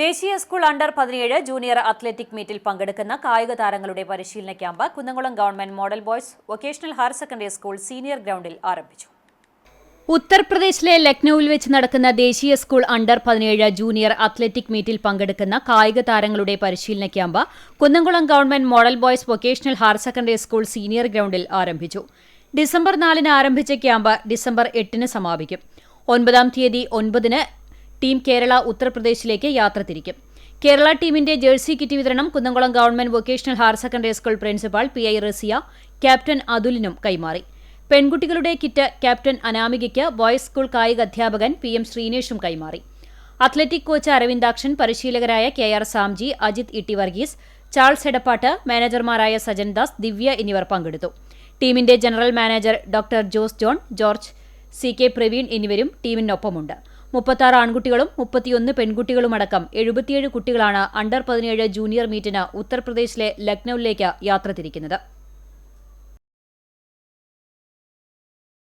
ദേശീയ school under പതിനേഴ് junior athletic മീറ്റിൽ പങ്കെടുക്കുന്ന കായിക താരങ്ങളുടെ പരിശീലന camp Kunnamkulam government model boys vocational higher secondary school senior ഗ്രൗണ്ടിൽ ആരംഭിച്ചു. ഉത്തർപ്രദേശിലെ ലക്നൌവിൽ വെച്ച് നടക്കുന്ന ദേശീയ സ്കൂൾ അണ്ടർ പതിനേഴ് ജൂനിയർ അത്ലറ്റിക് മീറ്റിൽ പങ്കെടുക്കുന്ന കായിക താരങ്ങളുടെ പരിശീലന camp Kunnamkulam government model boys vocational higher secondary school senior ഗ്രൗണ്ടിൽ ആരംഭിച്ചു. ഡിസംബർ നാലിന് ആരംഭിച്ച ക്യാമ്പ് ഡിസംബർ എട്ടിന് സമാപിക്കും. ഒൻപതാം തീയതി ഒൻപതിന് ടീം കേരള ഉത്തർപ്രദേശിലേക്ക് യാത്ര തിരിക്കും. കേരള ടീമിന്റെ ജേഴ്സി കിറ്റ് വിതരണം Kunnamkulam government vocational higher secondary school principal P I Rasiya captain അതുലിനും കൈമാറി. പെൺകുട്ടികളുടെ കിറ്റ് ക്യാപ്റ്റൻ അനാമികയ്ക്ക് ബോയ്സ് സ്കൂൾ കായിക അധ്യാപകൻ പി എം ശ്രീനേഷും കൈമാറി. Athletic coach Aravindakshan പരിശീലകരായ K R Samji Ajith Itty Varghese Charles Edappattu മാനേജർമാരായ Sajan Das Divya എന്നിവർ പങ്കെടുത്തു. ടീമിന്റെ general manager doctor Jose John George C K Praveen എന്നിവരും ടീമിനൊപ്പമുണ്ട്. മുപ്പത്താറ് ആൺകുട്ടികളും മുപ്പത്തിയൊന്ന് പെൺകുട്ടികളുമടക്കം എഴുപത്തിയേഴ് കുട്ടികളാണ് അണ്ടർ പതിനേഴ് ജൂനിയർ മീറ്റിന് ഉത്തർപ്രദേശിലെ ലക്നൌവിലേക്ക് യാത്ര തിരിക്കുന്നത്.